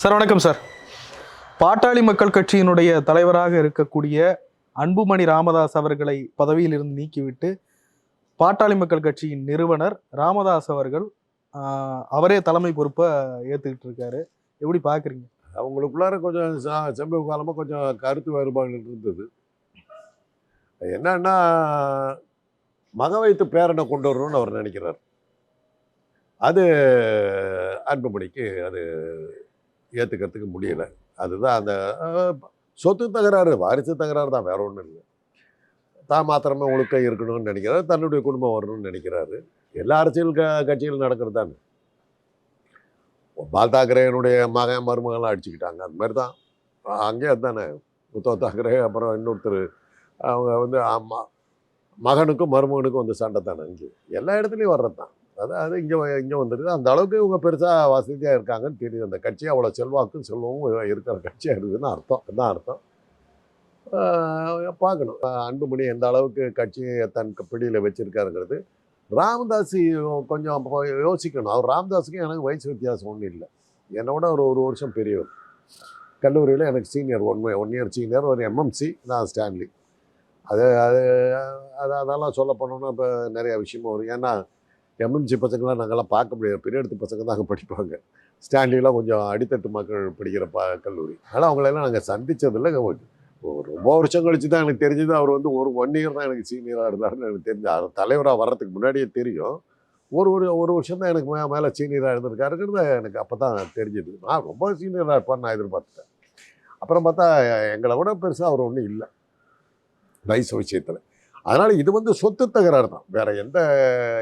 Sir வணக்கம் sir. பாட்டாளி மக்கள் கட்சியினுடைய தலைவராக இருக்கக்கூடிய அன்புமணி ராமதாஸ் அவர்களை பதவியிலிருந்து நீக்கிவிட்டு பாட்டாளி மக்கள் கட்சியின் நிறுவனர் ராமதாஸ் அவர்கள் அவரே தலைமை பொறுப்பை ஏற்றுக்கிட்டு இருக்காரு. எப்படி பார்க்குறீங்க அவங்களுக்குள்ளார கொஞ்சம் ச- சமீப காலமாக கொஞ்சம் கருத்து வேறுபாடுகள் இருந்தது. என்னன்னா மக வைத்து பேரனை கொண்டு வரணும்னு அவர் நினைக்கிறார். அது அன்புமணிக்கு அது ஏற்றுக்கிறதுக்கு முடியலை. அதுதான் அந்த சொத்து தகராறு வாரிசு தகராறு தான் வேற ஒன்றும் இல்லை. தான் மாத்திரமே ஒழுக்கம் இருக்கணும்னு நினைக்கிறாரு தன்னுடைய குடும்பம் வரணும்னு நினைக்கிறாரு. எல்லா அரசியல் க கட்சிகளும் நடக்கிறது தானே. பால் தாக்கரேனுடைய மகன் மருமகன்லாம் அடிச்சுக்கிட்டாங்க அது மாதிரி தான். அங்கேயே அதுதானே உத்தவ் தாக்கரே அப்புறம் இன்னொருத்தர் அவங்க வந்து அம்மா மகனுக்கும் மருமகனுக்கும் வந்து சண்டை தானே இங்கே. எல்லா இடத்துலையும் வர்றது தான். அதாவது இங்கே இங்கே வந்துருக்கு அந்த அளவுக்கு இவங்க பெருசாக வசதியாக இருக்காங்கன்னு தெரியுது. அந்த கட்சி அவ்வளோ செல்வாக்கும் செல்வமும் இருக்கிற கட்சியாக இருக்குதுன்னு அர்த்தம். தான் அர்த்தம்? பார்க்கணும். அன்புமணி எந்த அளவுக்கு கட்சியை தன் பிடியில் வச்சுருக்காருங்கிறது ராமதாஸ் கொஞ்சம் யோசிக்கணும். அவர் ராமதாஸுக்கும் எனக்கு வயசு வித்தியாசம் ஒன்றும் இல்லை. என்னை விட ஒரு ஒரு வருஷம் பெரியவர். கல்லூரியில் எனக்கு senior one one year senior ஒரு எம்எம்சி நான் ஸ்டான்லி. அது அது அது அதெல்லாம் சொல்ல போனோம்னா இப்போ நிறையா விஷயமும் வரும். ஏன்னா எம்எம்சி பசங்களாம் நாங்கள்லாம் பார்க்க முடியாது. பெரிய இடத்து பசங்க தான் அங்கே படிப்பாங்க. ஸ்டான்லிலாம் கொஞ்சம் அடித்தட்டு மக்கள் படிக்கிற ப கல்லூரி. அதனால் அவங்களெல்லாம் நாங்கள் சந்தித்ததில்லை ரொம்ப வருஷம் கழிச்சு தான் எனக்கு தெரிஞ்சது. அவர் வந்து ஒரு ஒன் இயர் தான் எனக்கு சீனியராக இருந்தாருன்னு எனக்கு தெரிஞ்சு. அவர் தலைவராக வர்றதுக்கு முன்னாடியே தெரியும். ஒரு ஒரு ஒரு வருஷம் தான் எனக்கு மே மேலே சீனியராக இருந்திருக்காருங்கிறது எனக்கு அப்போ தான் தெரிஞ்சது. நான் ரொம்ப சீனியராக இருப்பான்னு நான் எதிர்பார்த்துட்டேன். அப்புறம் பார்த்தா எங்களை விட பெருசாக அவர் ஒன்றும் இல்லை. வயசு விஷயத்தில் அதனால் இது வந்து சொத்து தகராறு தான். வேறு எந்த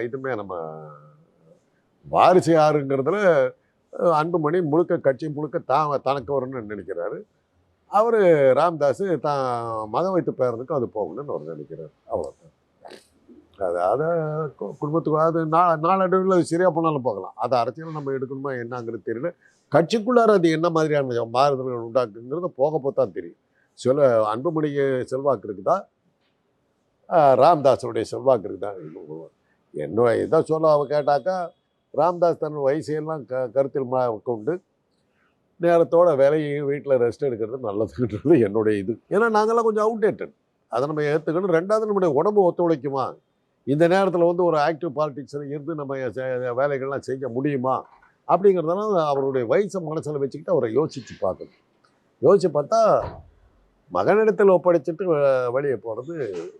இதுவுமே நம்ம வாரிசு யாருங்கிறதுல அன்புமணி முழுக்க கட்சி முழுக்க தான் தனக்கு வரும்னு நினைக்கிறாரு. அவர் ராம்தாஸ் தான் மதம் வைத்து பேரனுக்கும் அது போகணும்னு அவர் நினைக்கிறார். அவ்வளோதான் அது அதை குடும்பத்துக்கு அது நா நாளடைவில் அது சரியாக போனாலும் போகலாம். அதை அரசியல் நம்ம எடுக்கணுமா என்னங்கிறது தெரியல. கட்சிக்குள்ளார அது என்ன மாதிரியான மாறுதல்கள் உண்டாக்குங்கிறது போக போத்தான் தெரியும். சில அன்புமணிக்கு செல்வாக்கு இருக்குதா? ராம்தாஸனுடைய செல்வாக்கு இருக்குதா என்ன இதான் சொல்ல அவ கேட்டாக்கா ராம்தாஸ் தன் வயசையெல்லாம் க கருத்தில் மா கொண்டு நேரத்தோட வேலையை வீட்டில் ரெஸ்ட் எடுக்கிறது நல்லதுன்றது என்னுடைய இது. ஏன்னா நாங்கள்லாம் கொஞ்சம் அவுடேட்டட் அதை நம்ம ஏற்றுக்கணும் ரெண்டாவது நம்முடைய உடம்பு ஒத்துழைக்குமா? இந்த நேரத்தில் வந்து ஒரு ஆக்டிவ் பாலிடிக்ஸில் இருந்து நம்ம வேலைகள்லாம் செய்ய முடியுமா? அப்படிங்கிறதெல்லாம் அவருடைய வயசை மனசில் வச்சுக்கிட்டு அவரை யோசித்து பார்க்கணும். யோசித்து பார்த்தா மகனிடத்தில் ஒப்படைச்சிட்டு வ- வெளியே போகிறது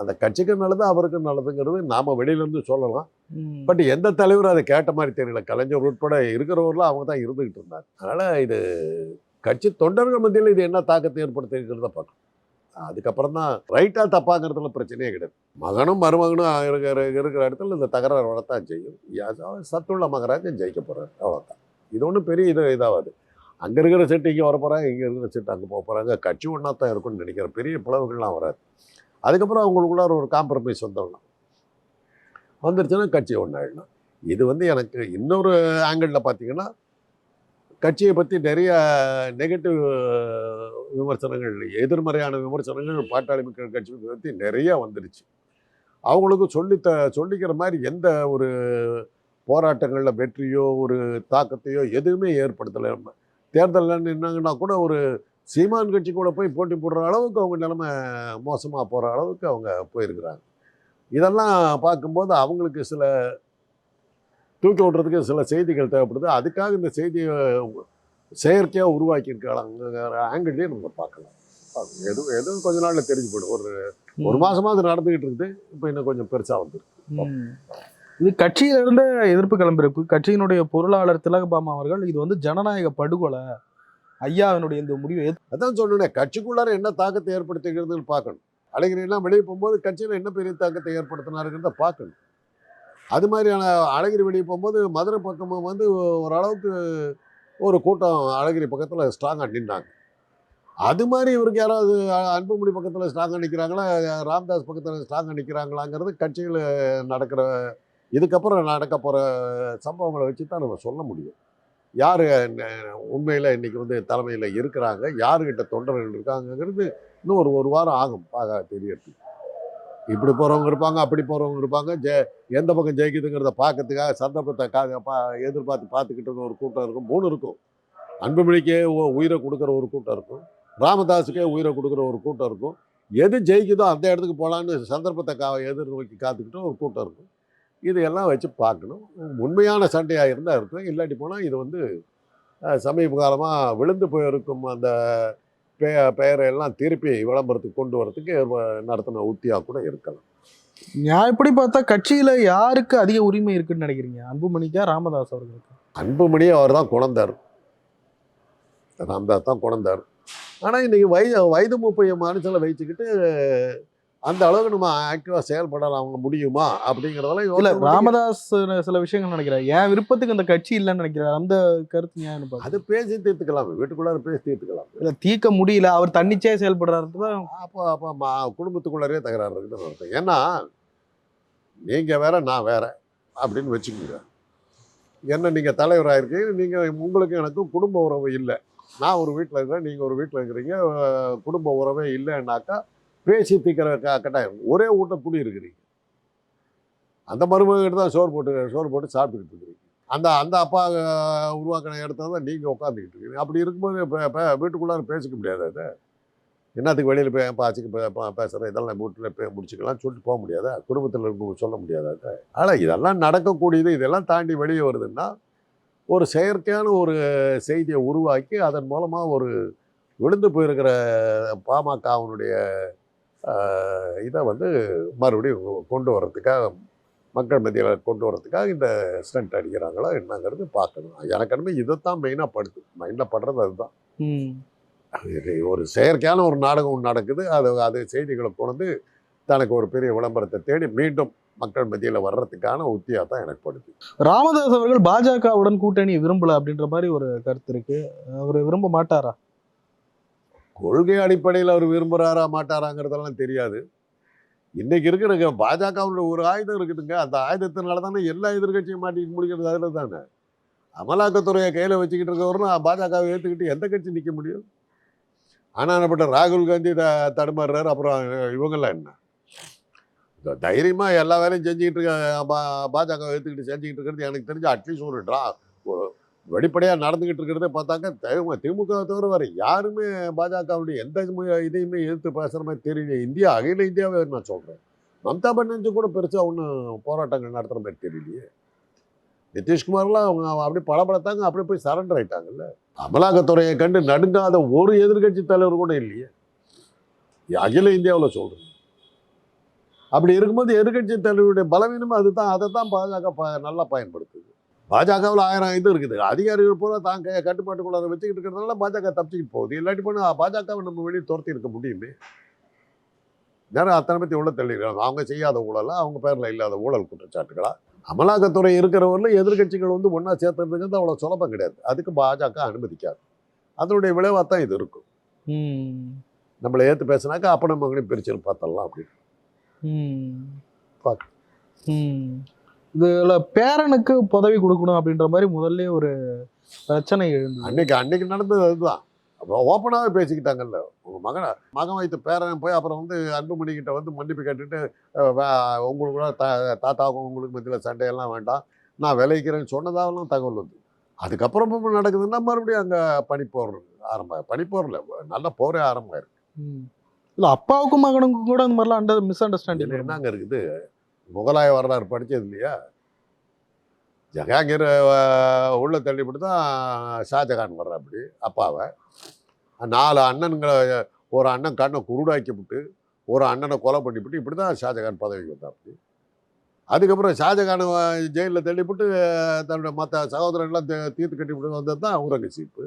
அந்த கட்சிக்கு நல்லது அவருக்கு நல்லதுங்கிறது நாம் வெளியிலேருந்து சொல்லலாம். பட் எந்த தலைவரும் அதை கேட்ட மாதிரி தெரியல. கலைஞர் உட்பட இருக்கிறவர்களும் அவங்க தான் இருந்துகிட்டு இருந்தாங்க. அதனால் இது கட்சி தொண்டர்கள் மத்தியில் இது என்ன தாக்கத்தை ஏற்படுத்திருக்கிறத பார்க்கணும். அதுக்கப்புறம் தான் ரைட்டாக தப்பாங்கிறதுல பிரச்சனையே கிடையாது. மகனும் மருமகனும் இருக்கிற இருக்கிற இடத்துல இந்த தகராறு வரத்தான் செய்யும். சத்துள்ள மகராஜன் ஜெயிக்க போகிறார் அவ்வளோதான் இது ஒன்றும் பெரிய இது இதாகாது. அங்கே இருக்கிற செட்டு இங்கே வர போகிறாங்க இங்கே இருக்கிற செட்டு அங்கே போக போகிறாங்க கட்சி ஒன்றா தான் இருக்கும்னு நினைக்கிறேன். பெரிய பிளவுகள்லாம் வராது. அதுக்கப்புறம் அவங்களுக்குள்ள ஒரு காம்ப்ரமைஸ் வந்துடலாம் வந்துருச்சுன்னா கட்சி ஒன்றாயிடலாம் இது வந்து எனக்கு இன்னொரு ஆங்கிளில் பார்த்தீங்கன்னா கட்சியை பற்றி நிறைய நெகட்டிவ் விமர்சனங்கள் எதிர்மறையான விமர்சனங்கள் பாட்டாளி மக்கள் கட்சி பற்றி நிறையா வந்துருச்சு. அவங்களுக்கு சொல்லி த சொல்லிக்கிற மாதிரி எந்த ஒரு போராட்டங்களில் வெற்றியோ ஒரு தாக்கத்தையோ எதுவுமே ஏற்படுத்தலை. தேர்தலில் நின்னாங்கன்னா கூட ஒரு சீமான் கட்சி கூட போய் போட்டி போடுற அளவுக்கு அவங்க நிலைமை மோசமாக போகிற அளவுக்கு அவங்க போயிருக்கிறாங்க. இதெல்லாம் பார்க்கும்போது அவங்களுக்கு சில தூக்கி விட்றதுக்கு சில செய்திகள் தேவைப்படுது. அதுக்காக இந்த செய்தியை செயற்கையாக உருவாக்கியிருக்காங்க ஆங்கிள்லேயே நம்ம பார்க்கலாம். எதுவும் எதுவும் கொஞ்ச நாளில் தெரிஞ்சு போயிடும் ஒரு ஒரு மாசமா அது நடந்துகிட்டு இருக்குது. இப்போ இன்னும் கொஞ்சம் பெருசாக வந்துருக்கு. இது கட்சியில இருந்த எதிர்ப்பு கிளம்பிருக்கு கட்சியினுடைய பொருளாளர் திலகபாமா அவர்கள் இது வந்து ஜனநாயக படுகொலை. ஐயாவினுடைய இந்த முடிவை அதான் சொன்னேன் கட்சிக்குள்ளார என்ன தாக்கத்தை ஏற்படுத்துகிறதுன்னு பார்க்கணும். அழகிரிலாம் வெளியே போகும்போது கட்சியில் என்ன பெரிய தாக்கத்தை ஏற்படுத்தினாருங்கிறத பார்க்கணும். அது மாதிரியான அழகிரி வெளியே போகும்போது மதுரை பக்கமும் வந்து ஓரளவுக்கு ஒரு கூட்டம் அழகிரி பக்கத்தில் ஸ்ட்ராங்காக நின்றாங்க. அது மாதிரி இவருக்கு யாராவது அ- அன்புமணி பக்கத்தில் ஸ்ட்ராங்காக நிற்கிறாங்களா ராம்தாஸ் பக்கத்தில் ஸ்ட்ராங்காக நிற்கிறாங்களாங்கிறது கட்சியில் நடக்கிற இதுக்கப்புறம் நடக்க போகிற சம்பவங்களை வச்சு தான் நம்ம சொல்ல முடியும். யார் உண்மையில் இன்றைக்கி வந்து தலைமையில் இருக்கிறாங்க? யாருக்கிட்ட தொண்டர்கள் இருக்காங்கங்கிறது இன்னும் ஒரு ஒரு வாரம் ஆகும். பார்க்க தெரியறதுக்கு. இப்படி போகிறவங்க இருப்பாங்க அப்படி போகிறவங்க இருப்பாங்க. ஜெ எந்த பக்கம் ஜெயிக்குதுங்கிறத பார்க்கறதுக்காக சந்தர்ப்பத்தை காக பா எதிர்பார்த்து பார்த்துக்கிட்டு ஒரு கூட்டம் இருக்கும். மூணு இருக்கும். அன்புமணிக்கே உ- உயிரை கொடுக்குற ஒரு கூட்டம் இருக்கும். ராமதாஸுக்கே உயிரை கொடுக்குற ஒரு கூட்டம் இருக்கும். எது ஜெயிக்குதோ அந்த இடத்துக்கு போகலான்னு சந்தர்ப்பத்தை கா எதிர்நோக்கி காத்துக்கிட்டு ஒரு கூட்டம் இருக்கும். இதையெல்லாம் வச்சு பார்க்கணும். உண்மையான சண்டையாக இருந்தால் இருக்கும் இல்லாட்டி போனால் இது வந்து சமீப காலமாக விழுந்து போயிருக்கும் அந்த பெ பெயரை எல்லாம் திருப்பி விளம்பரத்துக்கு கொண்டு வரதுக்கு ஏற்ப- நடத்தின உத்தியாக கூட இருக்கலாம். நான் எப்படி பார்த்தா கட்சியில யாருக்கு அதிக உரிமை இருக்குன்னு நினைக்கிறீங்க? அன்புமணிக்கா ராமதாஸ் அவர்களுக்கு? அன்புமணி அவர் தான் குழந்தார் ராம்தாஸ் தான் குழந்தார் ஆனால் இன்றைக்கி வயது வயது முப்பைய மனுஷனை வச்சுக்கிட்டு அந்த அளவுக்கு நம்ம ஆக்டிவாக செயல்படலாம் அவங்க முடியுமா? அப்படிங்கிறதெல்லாம் இல்ல ராமதாஸ் சில விஷயங்கள் நினைக்கிறார் என் விருப்பத்துக்கு அந்த கட்சி இல்லைன்னு நினைக்கிறார் அந்த கருத்து ஏன் அது பேசி தீர்த்துக்கலாம். வீட்டுக்குள்ளார பேசி தீர்த்துக்கலாம். இல்ல தீர்க்க முடியல. அவர் தன்னிச்சையா செயல்படுறாரு தான் அப்போ அப்போ மா குடும்பத்துக்குள்ளாரே தகராறு இருக்குதுன்னு அர்த்தம் ஏன்னா நீங்கள் வேற நான் வேற அப்படின்னு வச்சுக்கோங்க. என்ன நீங்கள் தலைவராக இருக்கீங்க நீங்கள் உங்களுக்கு எனக்கும் குடும்ப உறவு இல்லை. நான் ஒரு வீட்டில் இருக்கிறேன் நீங்கள் ஒரு வீட்டில் இருக்கிறீங்க குடும்ப உறவே இல்லைன்னாக்கா பேசி தீக்கிற க கட்டாயம் ஒரே ஊட்ட குடி இருக்கிறீங்க. அந்த மருமகிட்ட தான் சோறு போட்டு சோறு போட்டு சாப்பிட்டுக்கிட்டு இருக்கிறீங்க அந்த அந்த அப்பா உருவாக்கின இடத்துல தான் நீங்கள் உட்காந்துக்கிட்டு இருக்கீங்க அப்படி இருக்கும்போது இப்போ இப்போ வீட்டுக்குள்ளார பேசிக்க முடியாது அது என்னத்துக்கு வெளியில் போய் பாச்சுக்கு பேசுகிறேன் இதெல்லாம் வீட்டில் போய் முடிச்சுக்கலாம் சொல்லிட்டு போக முடியாதா? குடும்பத்தில் இருக்கவங்க சொல்ல முடியாதா ஆனால் இதெல்லாம் நடக்கக்கூடியது இதெல்லாம் தாண்டி வெளியே வருதுன்னா ஒரு செயற்கையான ஒரு செய்தியை உருவாக்கி அதன் மூலமாக ஒரு விழுந்து போயிருக்கிற பாமகவினுடைய இதை வந்து மறுபடியும் கொண்டு வர்றதுக்காக மக்கள் மத்தியில் கொண்டு வர்றதுக்காக இந்த ஸ்டண்ட் அடிக்கிறாங்களா என்னங்கிறது பார்க்கணும். எனக்கு என்னமே இதைத்தான் மெயினாக படுது மைண்டில் படுறது அதுதான். ஒரு செயற்கையான ஒரு நாடகம் நடக்குது. அது அது செய்திகளை கொண்டு தனக்கு ஒரு பெரிய விளம்பரத்தை தேடி மீண்டும் மக்கள் மத்தியில் வர்றதுக்கான உத்தியாக தான் எனக்கு படுது. ராமதாஸ் அவர்கள் பாஜகவுடன் கூட்டணி விரும்பல அப்படின்ற மாதிரி ஒரு கருத்து இருக்கு. அவர் விரும்ப மாட்டாரா? கொள்கை அடிப்படையில் அவர் விரும்புகிறாரா மாட்டாராங்கிறதெல்லாம் தெரியாது. இன்றைக்கி இருக்கிற பாஜகவுடைய ஒரு ஆயுதம் இருக்குதுங்க. அந்த ஆயுதத்தினால தானே எல்லா எதிர்கட்சியும் மாட்டிக்க முடிக்கிறது அதில் தானே. அமலாக்கத்துறையை கையில் வச்சுக்கிட்டு இருக்கவரும் பாஜகவை ஏற்றுக்கிட்டு எந்த கட்சி நிற்க முடியும்? ஆனால் பட்ட ராகுல் காந்தி த தடுமாறுறாரு. அப்புறம் இவங்கெல்லாம் என்ன? தைரியமாக எல்லா வேலையும் செஞ்சுக்கிட்டு இருக்க பா பாஜக ஏற்றுக்கிட்டு செஞ்சுக்கிட்டு இருக்கிறது எனக்கு தெரிஞ்சு அட்லீஸ்ட் ஒரு ட்ரா வெளிப்படையாக நடந்துக்கிட்டு இருக்கிறதே பார்த்தாக்க திமுக திமுக தவிர வேறு யாருமே பாஜகவுடைய எந்த இதையுமே எதிர்த்து பேசுகிற மாதிரி தெரியல. இந்தியா அகில இந்தியாவே நான் சொல்கிறேன் மம்தா பானர்ஜி கூட பெருசாக ஒன்றும் போராட்டங்கள் நடத்துகிற மாதிரி தெரியலையே. நிதிஷ்குமார்லாம் அவங்க அப்படியே பளபளத்தாங்க அப்படியே போய் சரண்டர் ஆயிட்டாங்கல்ல. அமலாக்கத்துறையை கண்டு நடுங்காத ஒரு எதிர்க்கட்சி தலைவர் கூட இல்லையே. அகில இந்தியாவில் சொல்கிறேன் அப்படி இருக்கும்போது எதிர்க்கட்சி தலைவருடைய பலவீனம் அதுதான் அதை தான் பாஜக ப நல்லா பயன்படுத்துது. பாஜகவில் ஆயிரம் இது இருக்குது. அதிகாரிகள் பூரா தான் க- கட்டுப்பாட்டுக்குள்ளார வச்சுக்கிட்டு இருக்கிறதுனால பாஜக தப்பிச்சுக்கிட்டு போகுது. இல்லாட்டி போனால் பாஜகவை நம்ம வெளியே துரத்தி இருக்க முடியுமே? நேரம் அத்தனை பற்றி உள்ள தள்ளிடுறாங்க அவங்க செய்யாத ஊழலா அவங்க பேரில் இல்லாத ஊழல் குற்றச்சாட்டுகளா? அமலாக்கத்துறை இருக்கிறவரில் எதிர்க்கட்சிகள் வந்து ஒன்றா சேர்த்துறதுங்கிறது அவ்வளோ சுலபம் கிடையாது. அதுக்கு பாஜக அனுமதிக்காது. அதனுடைய விளைவாக தான் இது இருக்கும். நம்மளை ஏற்று பேசினாக்கா அப்போ நம்ம மகனையும் பிரிச்சு பார்த்தரலாம் அப்படின்னு. ம். இதுல பேரனுக்கு பதவி கொடுக்கணும் அப்படின்ற மாதிரி முதல்ல ஒரு பிரச்சனை எழுந்தது. அன்னைக்கு அன்னைக்கு நடந்தது அதுதான். அப்போ ஓப்பனாகவே பேசிக்கிட்டாங்கல்ல. உங்கள் மகனை மகன் வைத்த பேரன் போய் அப்புறம் வந்து அன்புமணி கிட்ட வந்து மன்னிப்பு கேட்டுட்டு உங்களுக்கு கூட தா தாத்தாவுக்கும் உங்களுக்கு மத்தியில் சண்டையெல்லாம் வேண்டாம். நான் விளைவிக்கிறேன்னு சொன்னதாகலாம் தகவல் வந்து. அதுக்கப்புறம் இப்ப நடக்குதுன்னா மறுபடியும் அங்கே பனிப்போர் ஆரம்ப பனிப்போரில் நல்ல போரே ஆரம்பம் ம். இல்ல அப்பாவுக்கும் மகனுக்கும் கூட அந்த மாதிரிலாம் அண்டர் மிஸ் அண்டர்ஸ்டாண்டிங் என்னங்க இருக்குது? முகலாய வரலாறு படித்தது இல்லையா? ஜஹாங்கீர் உள்ள தள்ளிப்பட்டு தான் ஷாஜகான் வர்றாப்படி அப்பாவை. நாலு அண்ணன்களை ஒரு அண்ணன் கண்ணை குருடாக்கி விட்டு ஒரு அண்ணனை கொலை பண்ணிவிட்டு இப்படி தான் ஷாஜகான் பதவிக்கு வந்தாப்படி அதுக்கப்புறம் ஷாஜஹானை ஜெயிலில் தள்ளிப்பட்டு தன்னுடைய மற்ற சகோதரர்கள்லாம் தீ- தீர்த்து கட்டிவிட்டு வந்தது தான் அவுரங்கசீப்பு.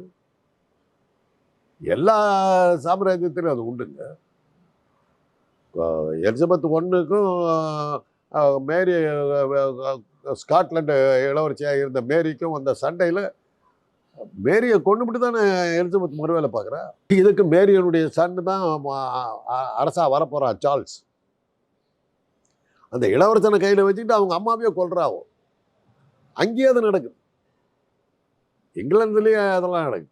எல்லா சாம்ராஜ்யத்திலும் அது உண்டுங்க. எலிசபெத் ஒன்றுக்கும் மேரி ஸ்காட்லாண்டு இளவரசியாக இருந்த மேரிக்கும் அந்த சண்டையில் மேரியை கொண்டுபிட்டு தானே எலிசபெத் மறுவேலை பார்க்குறா? இதுக்கு மேரியனுடைய சன் தான் அரசாக வரப்போகிறான் சார்ல்ஸ். அந்த இளவரசனை கையில் வச்சுக்கிட்டு அவங்க அம்மாவையே கொள்றாவோ அங்கேயே அது நடக்குது. இங்கிலாந்துலேயே அதெல்லாம் நடக்குது.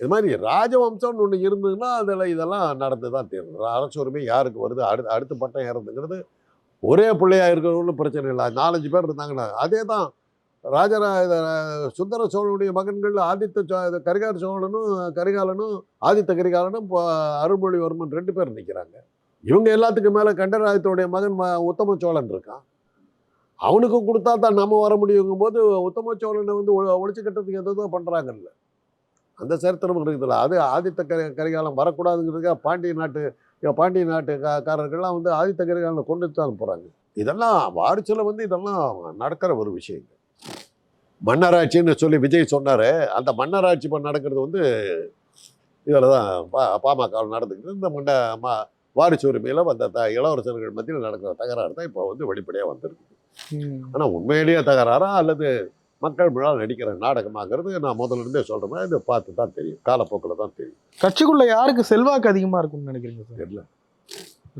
இது மாதிரி ராஜவம்சம்னு ஒன்று இருந்ததுன்னா அதில் இதெல்லாம் நடந்து தான் தீரும். அரசு உரிமை யாருக்கு வருது? அடுத்து அடுத்த பட்டம் ஏறதுங்கிறது ஒரே பிள்ளையாக இருக்கிறவங்களும் பிரச்சனை இல்லை. நாலஞ்சு பேர் இருந்தாங்கன்னா அதே தான் ராஜரா சுந்தர சோழனுடைய மகன்கள் ஆதித்த சோ இது சோழனும் கரிகாலனும் ஆதித்த கரிகாலனும் இப்போ அருள்மொழிவர்மன் ரெண்டு பேர் நிற்கிறாங்க இவங்க எல்லாத்துக்கும் மேலே கண்டராயத்தோடைய மகன் ம- உத்தம சோழன் இருக்கான். அவனுக்கு கொடுத்தா தான் நம்ம வர முடியுங்கும் போது உத்தம சோழனை வந்து ஒ- ஒழிச்சு கட்டுறதுக்கு எதோ பண்ணுறாங்கல்ல அந்த சரித்திரம் இருக்குதுல்ல. அது ஆதித்த கரி கரிகாலம் வரக்கூடாதுங்கிறதுக்காக பாண்டிய நாட்டு இங்க பாண்டிய நாட்டு கா- காரர்கள்லாம் வந்து ஆதித்த கரிகாலனை கொண்டு தான் போகிறாங்க இதெல்லாம் வாரிசில் வந்து இதெல்லாம் நடக்கிற ஒரு விஷயம் மன்னராட்சின்னு சொல்லி விஜய் சொன்னார். அந்த மன்னராட்சி இப்போ நடக்கிறது வந்து இதில் தான் பா பாமக நடந்துக்கிட்டு இந்த மன்ன மா வாரிசு உரிமையில் வந்த த இளவரசர்கள் மத்தியில் நடக்கிற தகராறு தான் இப்போ வந்து வெளிப்படையாக வந்திருக்கு. ஆனால் உண்மையிலேயே தகராறா அல்லது மக்கள் முன்னால் நடிக்கிற நாடகமாங்கிறது நான் முதல்ல இருந்தே சொல்கிறேன் இது பார்த்து தான் தெரியும். காலப்போக்கில் தான் தெரியும். கட்சிக்குள்ள யாருக்கு செல்வாக்கு அதிகமா இருக்கும்னு நினைக்கிறீங்க சார்? தெரியல.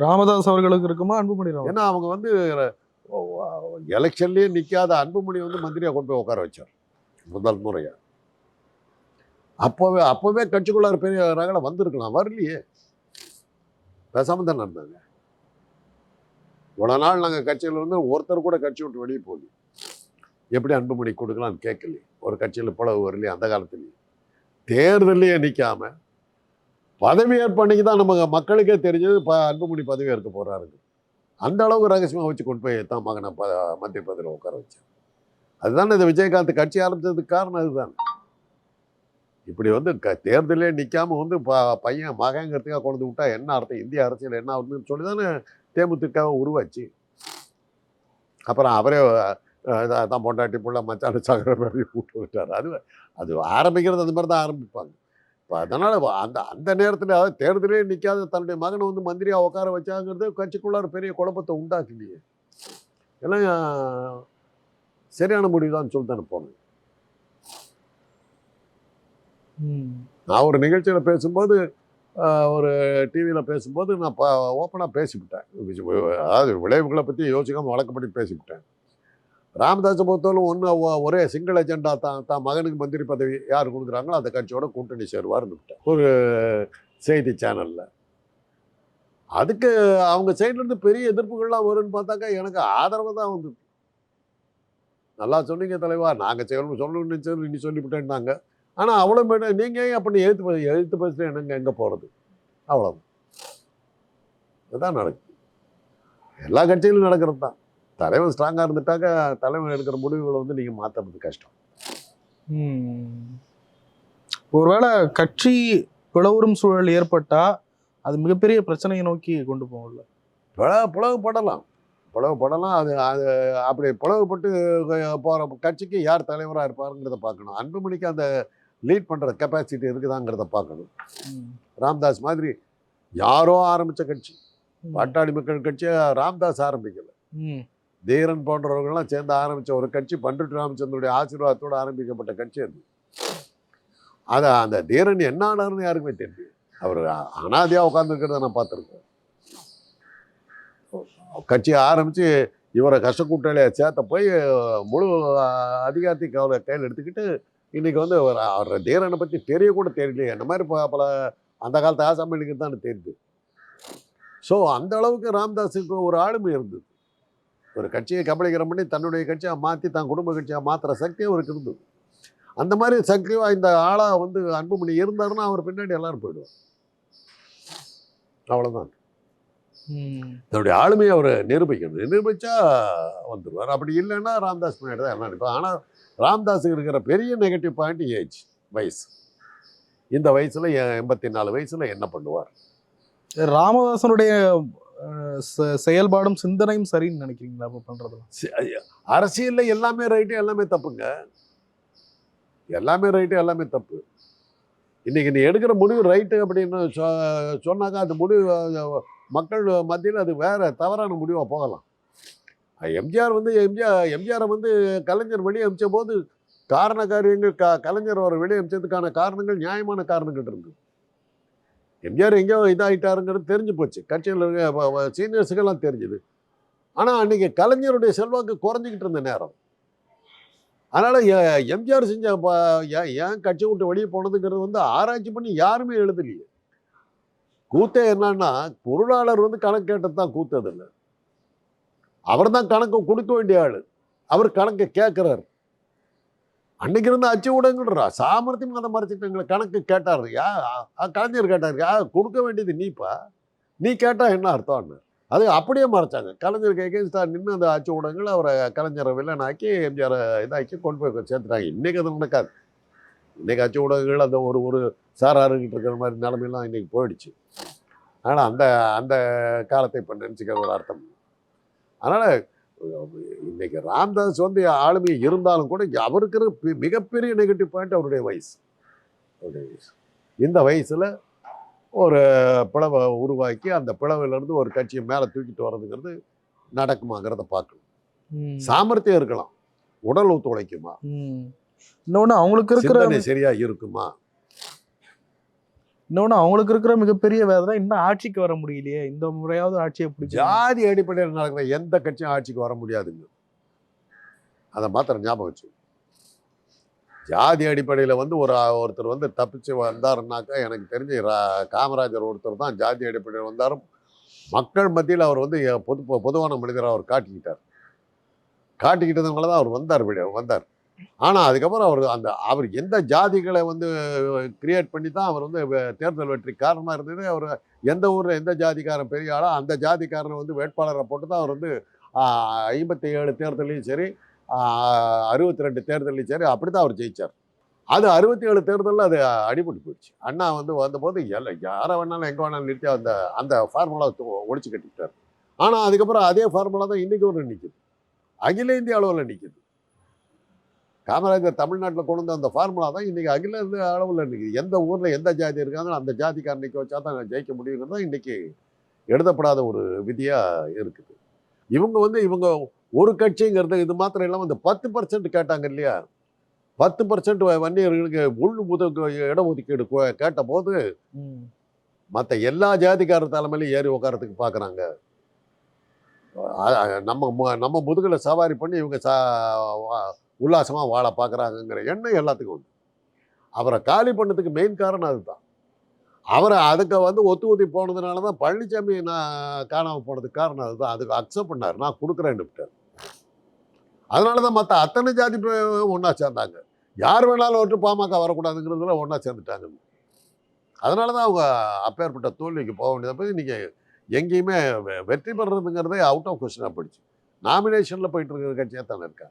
ராமதாஸ் அவர்களுக்கு இருக்குமா அன்புமணி ஏன்னா அவங்க வந்து எலெக்ஷன்லேயே நிற்காத அன்புமணி வந்து மந்திரியாக கொண்டு போய் உட்கார வச்சார். முதல் முறையாக அப்போவே அப்போவே கட்சிக்குள்ளார பெரிய ரகலை வந்திருக்கலாம். வரலையே. பேசாம தான் நடந்தாங்க இவ்வளோ நாள் நாங்கள் கட்சியில் வந்து ஒருத்தர் கூட கட்சி விட்டு வெளியே போகல. எப்படி அன்புமணி கொடுக்கலாம்னு கேட்கலையே. ஒரு கட்சியில் புலவு வரலையே அந்த காலத்துலேயே. தேர்தலையே நிற்காமல் பதவியேற்பு அன்னைக்கு தான் நம்ம மக்களுக்கே தெரிஞ்சது ப அன்புமணி பதவியேற்க போகிறாருங்க அந்த அளவுக்கு ரகசியமாக வச்சு கொண்டு போய் தான் மகனை ப மத்திய பதவியில் உட்கார வச்சேன் அதுதான் இந்த விஜயகாந்த் கட்சி ஆரம்பித்ததுக்கு காரணம் அதுதான். இப்படி வந்து க தேர்தலே நிற்காமல் வந்து ப பையன் மகங்கிறதுக்காக கொண்டு விட்டா என்ன அர்த்தம்? இந்திய அரசியல் என்ன ஆகுதுன்னு சொல்லி தானே தேமுதிகவை உருவாச்சு. அப்புறம் அவரே தான் பொண்டாட்டி புள்ள மச்சான சாகர மாதிரி கூட்டு விட்டார் அது அது ஆரம்பிக்கிறது அந்த மாதிரி தான் ஆரம்பிப்பாங்க. இப்போ அதனால் அந்த அந்த நேரத்தில் அதாவது தேர்தலே நிற்காத தன்னுடைய மகனை வந்து மந்திரியாக உட்கார வச்சாங்கிறது கட்சிக்குள்ளார பெரிய குழப்பத்தை உண்டாக்கலையே எல்லாம் சரியான முடிவு தான் சொல்லி தானே போனேன். நான் ஒரு நிகழ்ச்சியில் பேசும்போது ஒரு டிவியில் பேசும்போது நான் ஓப்பனாக பேசிவிட்டேன். அதாவது விளைவுகளை பற்றி யோசிக்காமல் வழக்கப்படி பேசிவிட்டேன். ராமதாஸை பொறுத்தவரை ஒன்று ஒரே சிங்கிள் எஜெண்டா தான் தான் மகனுக்கு மந்திரி பதவி யார் கொடுக்குறாங்களோ அந்த கட்சியோட கூட்டணி சேருவார்னு விட்டேன். ஒரு செய்தி சேனலில் அதுக்கு அவங்க சைட்லேருந்து பெரிய எதிர்ப்புகள்லாம் வரும்னு பார்த்தாக்கா எனக்கு ஆதரவு தான் வந்து நல்லா சொன்னீங்க தலைவா நாங்கள் செய்யணும் சொல்லணும்னு நினச்சது இன்னி சொல்லிவிட்டேன்னாங்க. ஆனால் அவ்வளோ மேடம் நீங்கள் ஏன் அப்படி எழுத்து பே எழுத்து பேசுகிற என்னங்க எங்கே போகிறது அவ்வளோ இதுதான் நடக்குது. எல்லா கட்சியிலும் நடக்கிறது தான். தலைவன் ஸ்ட்ராங்காக இருந்துட்டாக்க தலைவன் எடுக்கிற முடிவுகளை வந்து நீங்கள் மாற்றுறது கஷ்டம். ஒருவேளை கட்சி பிளவுறும் சூழல் ஏற்பட்டா அது மிகப்பெரிய பிரச்சனையை நோக்கி கொண்டு போகல பிள பிளவுபடலாம். பிளவுபடலாம் அது அது அப்படி பிளவுபட்டு போகிற கட்சிக்கு யார் தலைவராக இருப்பாருங்கிறத பார்க்கணும். அன்புமணிக்கு அந்த லீட் பண்ணுற கெப்பாசிட்டி இருக்குதாங்கிறத பார்க்கணும். ராம்தாஸ் மாதிரி யாரோ ஆரம்பித்த கட்சி. பாட்டாளி மக்கள் கட்சியை ராம்தாஸ் ஆரம்பிக்கல. தீரன் போன்றவர்கள்லாம் சேர்ந்து ஆரம்பித்த ஒரு கட்சி பண்ருட்டி ராமச்சந்திரனுடைய ஆசீர்வாதத்தோடு ஆரம்பிக்கப்பட்ட கட்சி அது. அதை அந்த தீரன் என்ன ஆனார்னு யாருக்குமே தெரியும் அவர் அனாதையாக உட்காந்துருக்கிறத நான் பார்த்துருக்கேன். கட்சியை ஆரம்பித்து இவரை கஷ்டக்கூட்டாளியை சேர்த்த போய் முழு அதிகாரத்தை அவரை கையில் எடுத்துக்கிட்டு இன்றைக்கி வந்து அவர் அவர் தீரனை பற்றி தெரிய கூட தெரியலையே. இந்த மாதிரி ப- பல அந்த காலத்து ஆசாமிகளுக்கு தான் தெரியுது. ஸோ அந்த அளவுக்கு ராம்தாஸுக்கு ஒரு ஆளுமை இருந்தது. ஒரு கட்சியை கபலீகரம் பண்ணி தன்னுடைய கட்சியை மாற்றி தன் குடும்ப கட்சியாக மாற்றுற சக்தி அவருக்கு இருந்தது. அந்த மாதிரி சக்தி வாய்ந்த ஆளாக வந்து அன்புமணி இருந்தாருன்னா அவர் பின்னாடி எல்லாரும் போயிடுவார் அவ்வளோதான். தன்னுடைய ஆளுமையை அவர் நிரூபிக்கணும். நிரூபிச்சா வந்துடுவார் அப்படி இல்லைன்னா ராம்தாஸ் பின்னாடி தான் எல்லாம் நிற்பார் ஆனால் ராம்தாஸுக்கு இருக்கிற பெரிய நெகட்டிவ் பாயிண்ட் ஏஜ் வயசு. இந்த வயசில் எண்பத்தி நாலு வயசில் என்ன பண்ணுவார்? ராமதாசனுடைய செயல்பாடும் சிந்தனையும் சரின்னு நினைக்கிறீங்களா அப்போ பண்றதுல அரசியலில் எல்லாமே ரைட்டு எல்லாமே தப்புங்க. எல்லாமே ரைட்டு எல்லாமே தப்பு. இன்னைக்கு நீ எடுக்கிற முடிவு ரைட்டு அப்படின்னு சொ- சொன்னாக்கா அந்த முடிவு மக்கள் மத்தியில் அது வேறு தவறான முடிவாக போகலாம். எம்ஜிஆர் வந்து எம்ஜிஆர் எம்ஜிஆரை வந்து கலைஞர் வெளியே அமிச்ச போது காரண காரியங்கள் க கலைஞர் அவர் வெளியே அமிச்சதுக்கான காரணங்கள் நியாயமான காரணங்கள் இருக்குது எம்ஜிஆர் எங்கேயோ இதாகிட்டாருங்கிறது தெரிஞ்சு போச்சு. கட்சியில் இருக்க சீனியர்ஸுக்கெல்லாம் தெரிஞ்சுது. ஆனால் அன்றைக்கி கலைஞருடைய செல்வாக்கு குறைஞ்சிக்கிட்டு இருந்த நேரம். அதனால் எம்ஜிஆர் செஞ்ச ப- ஏன் ஏன் கட்சி விட்டு வெளியே போனதுங்கிறது வந்து ஆராய்ச்சி பண்ணி யாருமே எழுதலையே. கூத்தே என்னன்னா பொருளாளர் வந்து கணக்கு கேட்டது தான் கூத்ததில்லை அவர் தான் கணக்கு கொடுக்க வேண்டிய ஆள். அவர் கணக்கை கேட்குறாரு அன்னைக்கு இருந்த அச்சு ஊடகங்கள்ரா சாமர்த்தியம் அதை மறைச்சிட்டாங்களே கணக்கு கேட்டார் யா கலைஞர் கேட்டார் யா கொடுக்க வேண்டியது நீப்பா? நீ கேட்டால் என்ன அர்த்தம்னு? அது அப்படியே மறைச்சாங்க. கலைஞருக்கு எகேன்ஸ்டாக நின்று அந்த அச்சு ஊடகங்கள் அவரை கலைஞரை வில்லனாக்கி எம்ஜிஆர் இதாக்கி கொண்டு போய் சேர்த்துட்டாங்க. இன்றைக்கி அது நடக்காது. இன்றைக்கி அச்சு ஊடகங்கள் அந்த ஒரு ஒரு சாராருங்கிட்டு இருக்கிற மாதிரி நிலமையெல்லாம் இன்றைக்கி போயிடுச்சு. ஆனால் அந்த அந்த காலத்தை இப்போ நினச்சிக்க ஒரு அர்த்தம். அதனால் இன்னைக்கு ராம்தாஸ் வந்து ஆளுமை இருந்தாலும் கூட அவருக்கு மிகப்பெரிய நெகட்டிவ் பாயிண்ட் அவருடைய வயசு. அவருடைய வயசு. இந்த வயசில் ஒரு பிளவை உருவாக்கி அந்த பிளவிலிருந்து ஒரு கட்சியை மேலே தூக்கிட்டு வர்றதுங்கிறது நடக்குமாங்கிறத பார்க்கணும். சாமர்த்தியம் இருக்கலாம். உடல் ஒத்துழைக்குமா? ம். இன்னொன்னு அவங்களுக்கு இருக்கிற சிந்தனை சரியா இருக்குமா? இன்னொன்று அவங்களுக்கு இருக்கிற மிகப்பெரிய வேதனை இன்னும் ஆட்சிக்கு வர முடியலையே. இந்த முறையாவது ஆட்சியை பிடிச்சி ஜாதி அடிப்படையில் நடக்கிற எந்த கட்சியும் ஆட்சிக்கு வர முடியாதுங்க. அதை மாத்திரம் ஞாபகம் வச்சு ஜாதி அடிப்படையில் வந்து ஒரு ஒருத்தர் வந்து தப்பிச்சு வந்தாருன்னாக்கா எனக்கு தெரிஞ்சு ரா- காமராஜர் ஒருத்தர் தான் ஜாதி அடிப்படையில் வந்தாரும். மக்கள் மத்தியில் அவர் வந்து பொது பொ- பொதுவான மனிதராக அவர் காட்டிக்கிட்டார். காட்டிக்கிட்டதுனால தான் அவர் வந்தார் விட- வந்தார். ஆனால் அதுக்கப்புறம் அவர் அந்த அவர் எந்த ஜாதிகளை வந்து கிரியேட் பண்ணி தான் அவர் வந்து தேர்தல் வெற்றி காரணமாக இருந்தது. அவர் எந்த ஊரில் எந்த ஜாதிக்காரன் பெரிய ஆளோ அந்த ஜாதிக்காரனை வந்து வேட்பாளரை போட்டு தான் அவர் வந்து ஐம்பத்தி ஏழு தேர்தலையும் சரி அறுபத்தி ரெண்டு தேர்தலையும் சரி அப்படி தான் அவர் ஜெயிச்சார். அது அறுபத்தி ஏழு தேர்தலில் அது அடிபட்டு போயிடுச்சு. அண்ணா வந்து வந்தபோது எல்லாம் யாரை வேணாலும் எங்கே வேணாலும் நிறுத்தி அந்த அந்த ஃபார்முலா ஒழிச்சு கட்டிக்கிட்டார் ஆனால் அதுக்கப்புறம் அதே ஃபார்முலா தான் இன்றைக்கி ஒரு நிற்கிது அகில இந்திய அளவில் நிற்கிது காமராஜர் தமிழ்நாட்டில் கொண்டு வந்த அந்த ஃபார்முலா தான் இன்றைக்கி அகில அளவில் நிற்குது எந்த ஊரில் எந்த ஜாதி இருக்காங்களோ அந்த ஜாதிக்காரன் நிற்க வச்சா தான் ஜெயிக்க முடியுங்கிறது தான் இன்றைக்கி எழுதப்படாத ஒரு விதியாக இருக்குது. இவங்க வந்து இவங்க ஒரு கட்சிங்கிறது இது மாத்திரம் இல்லாமல் இந்த பத்து பர்சன்ட் கேட்டாங்க இல்லையா? பத்து பர்சன்ட் வன்னியர்களுக்கு உள் முதுகு இடஒதுக்கீடு கேட்ட போது. மற்ற எல்லா ஜாதிக்காரர் தலைமையிலும் ஏறி உட்காரத்துக்கு பார்க்குறாங்க நம்ம நம்ம முதுகில் சவாரி பண்ணி இவங்க சா உல்லாசமாக வாழ பார்க்குறாங்கங்கிற எண்ணம் எல்லாத்துக்கும் உண்டு. அவரை காலி பண்ணதுக்கு மெயின் காரணம் அதுதான். அவரை அதுக்கு வந்து ஒத்து ஒத்தி போனதுனால தான் பழனிசாமி நான் காணாமல் போனதுக்கு காரணம் அதுதான். அதுக்கு அக்செப்ட் பண்ணார். நான் கொடுக்குறேன்னு விட்டார் அதனால தான் மற்ற அத்தனை ஜாதி ஒன்றா சேர்ந்தாங்க. யார் வேணாலும் ஒட்டு பாமக வரக்கூடாதுங்கிறதுல ஒன்றா சேர்ந்துட்டாங்க. அதனால தான் அவங்க அப்பேற்பட்ட தோல்விக்கு போக வேண்டியதை போய் இன்றைக்கி எங்கேயுமே வெ- வெற்றி பெறதுங்கிறதே அவுட் ஆஃப் கொஸ்டினாக போயிடுச்சு. நாமினேஷனில் போயிட்டு இருக்கிற கட்சியாக தானே இருக்கா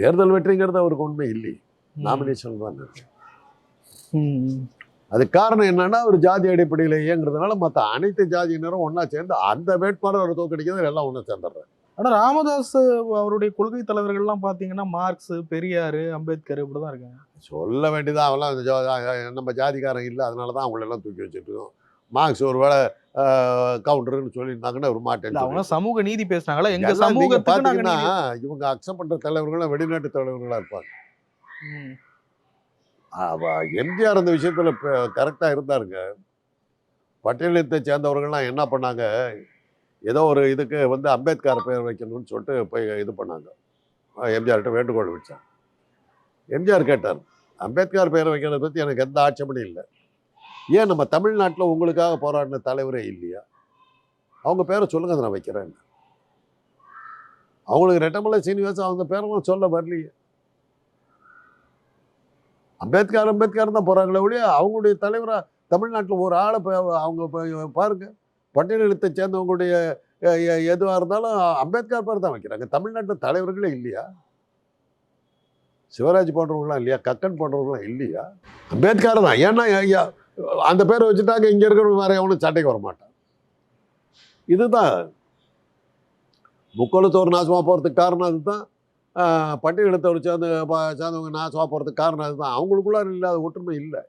தேர்தல் வெற்றிங்கிறது அவருக்கு உண்மை இல்லை. நாமினேஷன் தான். அதுக்கு காரணம் என்னன்னா ஒரு ஜாதி அடிப்படையில் இயங்குறதுனால மற்ற அனைத்து ஜாதியினரும் ஒன்றா சேர்ந்து அந்த வேட்பாளர் தோக்கடிக்கிறது எல்லாம் ஒன்றா சேர்ந்துடுறாங்க ஆனா ராமதாஸ் அவருடைய கொள்கை தலைவர்கள்லாம் பாத்தீங்கன்னா மார்க்ஸ் பெரியாரு அம்பேத்கர் இப்படிதான் இருக்காங்க. சொல்ல வேண்டியதான் அவெல்லாம் நம்ம ஜாதிக்காரன் இல்லை அதனால தான் அவங்களெல்லாம் தூக்கி வச்சுட்டு இருக்கோம். மார்க்ஸ் ஒரு வேளை கவுண்டர்னு சொல்லியிருந்தாங்கன்னா ஒரு இல்ல மாட்டேன் அவங்க சமூக நீதி பேசினாங்களா? எங்க பாத்தீங்கன்னா நீதி- இவங்க அக்செப்ட் பண்ற தலைவர்களும் வெளிநாட்டு தலைவர்களா இருப்பாங்க. எம்ஜிஆர் அந்த விஷயத்துல கரெக்டா இருந்தாருங்க. பட்டியலத்தை சேர்ந்தவர்கள்லாம் என்ன பண்ணாங்க? ஏதோ ஒரு இதுக்கு வந்து அம்பேத்கர் பெயர் வைக்கணும்னு சொல்லிட்டு போய் இது பண்ணாங்க. எம்ஜிஆர்கிட்ட வேண்டுகோள் வச்சாங்க எம்ஜிஆர் கேட்டார் அம்பேத்கர் பெயர் வைக்கிறத பற்றி எனக்கு எந்த ஆட்சேபனையும் இல்லை. ஏன் நம்ம தமிழ்நாட்டில் உங்களுக்காக போராடின தலைவரே இல்லையா? அவங்க பேரை சொல்லுங்க அதை நான் வைக்கிறேன். அவங்களுக்கு ரெட்டமலை சீனிவாசன் அவங்க பேரெல்லாம் சொல்ல வரலையே. அம்பேத்கர் அம்பேத்கர் தான் போகிறாங்களே ஒழிய அவங்களுடைய தலைவராக தமிழ்நாட்டில் ஒரு ஆளை அவங்க பாருங்கள் பாருங்க. பட்டியலினத்தை சேர்ந்தவங்களுடைய எதுவாக இருந்தாலும் அம்பேத்கர் பேர் தான் வைக்கிறாங்க. தமிழ்நாட்டில் தலைவர்களே இல்லையா? சிவராஜ் போன்றவங்களாம் இல்லையா? கக்கன் போன்றவங்களாம் இல்லையா? அம்பேத்கர் தான். ஏன்னா ஐயா, அந்த பேரை வச்சுட்டாங்க இங்கே இருக்கிற வேற எவனும் சண்டைக்கு வர மாட்டான் இதுதான் முக்கோலத்தோர் நாசமாக போகிறதுக்கு காரணம் அதுதான். பட்டியலத்தோடு பட்டியலினத்தோடு சேர்ந்து சேர்ந்தவங்க நாசமாக போகிறதுக்கு காரணம் அதுதான். அவங்களுக்குள்ள இல்லாத ஒற்றுமை இல்லை.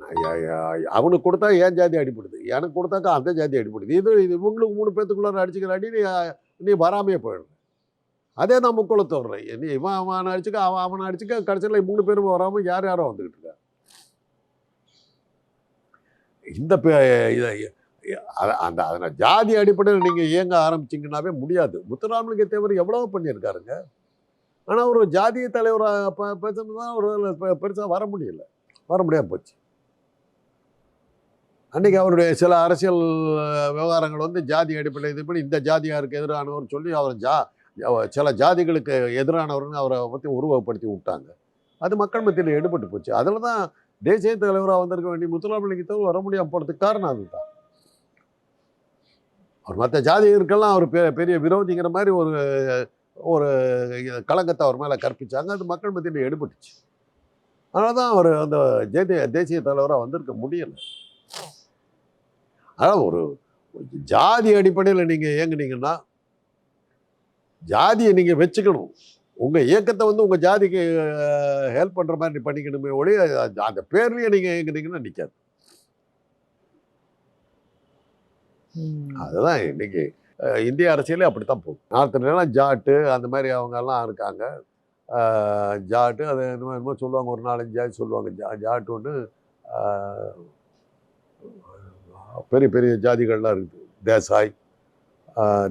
ஐயா, அவனுக்கு கொடுத்தா ஏன் ஜாதி அடிப்படுது எனக்கு கொடுத்தாக்கா அந்த ஜாதி அடிப்படுது இது இது இவங்களுக்கு மூணு பேத்துக்குள்ளார அடிச்சுக்கிற அடி நீ நீ வராமையே போயிடுற அதே தான் முக்குளத்தோர் நீ இவன் அவன் அடிச்சுக்க அவன் அவனை அடிச்சுக்க கடைசியில் மூணு பேரும் வராமல் யார் யாரும் வந்துக்கிட்டு இருக்கா இந்த பே- இதை அந்த அதில் ஜாதி அடிப்படையில் நீங்கள் இயங்க ஆரம்பிச்சிங்கன்னாவே முடியாது. முத்துராமலிங்க தேவர் எவ்வளோ பண்ணியிருக்காருங்க. ஆனால் ஒரு ஜாதிய தலைவராக ப பேசுறது தான் ஒரு பெருசாக வர முடியல. வர முடியாமல் போச்சு. அன்றைக்கி அவருடைய சில அரசியல் விவகாரங்கள் வந்து ஜாதி அடிப்படையில் இது பண்ணி இந்த ஜாதியாருக்கு எதிரானவர் சொல்லி அவர் ஜா சில ஜாதிகளுக்கு எதிரானவர்னு அவரை பற்றி உருவகப்படுத்தி விட்டாங்க. அது மக்கள் மத்தியில் எடுபட்டு போச்சு. அதில் தான் தேசிய தலைவராக வந்திருக்க வேண்டிய முத்துராமலிங்கத்தவர் வர முடியாமல் போகிறதுக்கு காரணம் அதுதான். அவர் மற்ற ஜாதிகளுக்கெல்லாம் அவர் பெ பெரிய விரோதிங்கிற மாதிரி ஒரு ஒரு கலங்கத்தை அவர் மேலே கற்பிச்சாங்க. அது மக்கள் மத்தியில் எடுபட்டுச்சு. அதனால தான் அவர் அந்த தேசிய தேசிய தலைவராக வந்திருக்க முடியலை. அதான் ஒரு ஜாதி அடிப்படையில் நீங்கள் இயங்குனீங்கன்னா ஜாதியை நீங்கள் வச்சுக்கணும். உங்கள் இயக்கத்தை வந்து உங்கள் ஜாதிக்கு ஹெல்ப் பண்ணுற மாதிரி பண்ணிக்கணுமே ஒழிய அந்த பேர்லேயே நீங்கள் இயங்குனீங்கன்னா நிற்காது அதுதான் இன்னைக்கு இந்திய அரசியலே அப்படித்தான் போகுது. நார்த்துலாம் ஜாட்டு அந்த மாதிரி அவங்க எல்லாம் இருக்காங்க ஜாட்டு அது என்னமோ என்னமோ சொல்லுவாங்க ஒரு நாலஞ்சு ஜாதி சொல்லுவாங்க. ஜா ஜாட்டு ஒன்று பெரிய பெரிய ஜாதிகள்லாம் இருக்குது. தேசாய்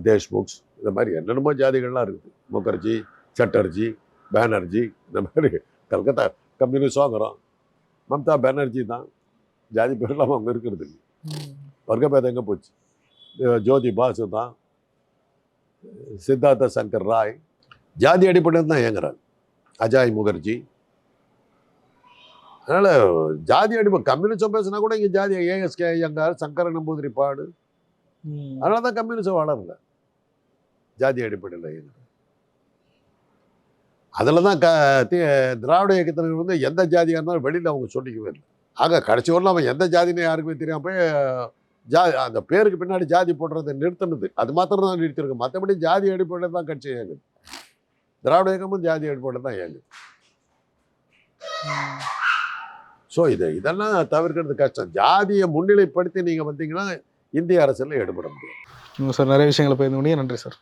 தேஷ்முக்ஸ் இந்த மாதிரி என்னென்னமோ ஜாதிகள்லாம் இருக்குது. முகர்ஜி சட்டர்ஜி பேனர்ஜி இந்த மாதிரி கல்கத்தா கம்யூனிஸ்ட் வாங்குறோம் மம்தா பானர்ஜி தான். ஜாதி பேர்லாம் அவங்க இருக்கிறது வர்க்கபேதம் எங்கே போச்சு? ஜோதி பாசு தான். சித்தார்த்த சங்கர் ராய். ஜாதி அடிப்படையில் தான் இயங்குறாங்க அஜாய் முகர்ஜி. அதனால் ஜாதி அடிப்படை கம்யூனிசம் பேசினா கூட இங்கே ஜாதி ஏஎஸ்கே ஐயங்கார் சங்கர நம்பூதிரிப்பாடு அதனால தான் கம்யூனிசம் வளரல. ஜாதி அடிப்படையில் இயங்குறாங்க அதில் தான் க திராவிட இயக்கத்தினர் வந்து எந்த ஜாதியாக இருந்தாலும் வெளியில் அவங்க சொல்லிக்கவே இல்லை. ஆக கடைசி வரலாம் அவன் எந்த ஜாதின்னு யாருக்குமே தெரியாமல் போய் ஜா அந்த பேருக்கு பின்னாடி ஜாதி போடுறதை நிறுத்தினது. அது மாத்திரம் தான் நிறுத்திருக்கு மற்றபடி ஜாதி அடிப்படையில் தான் கட்சி இயங்குது. திராவிட இயக்கமும் ஜாதி அடிப்படையில் தான் இயங்குது. ஸோ இது இதெல்லாம் தவிர்க்கிறது கஷ்டம். ஜாதியை முன்னிலைப்படுத்தி நீங்கள் வந்தீங்கன்னா இந்திய அரசியலில் ஈடுபட முடியும் சார் நிறைய விஷயங்களை பகிர்ந்து நன்றி சார்.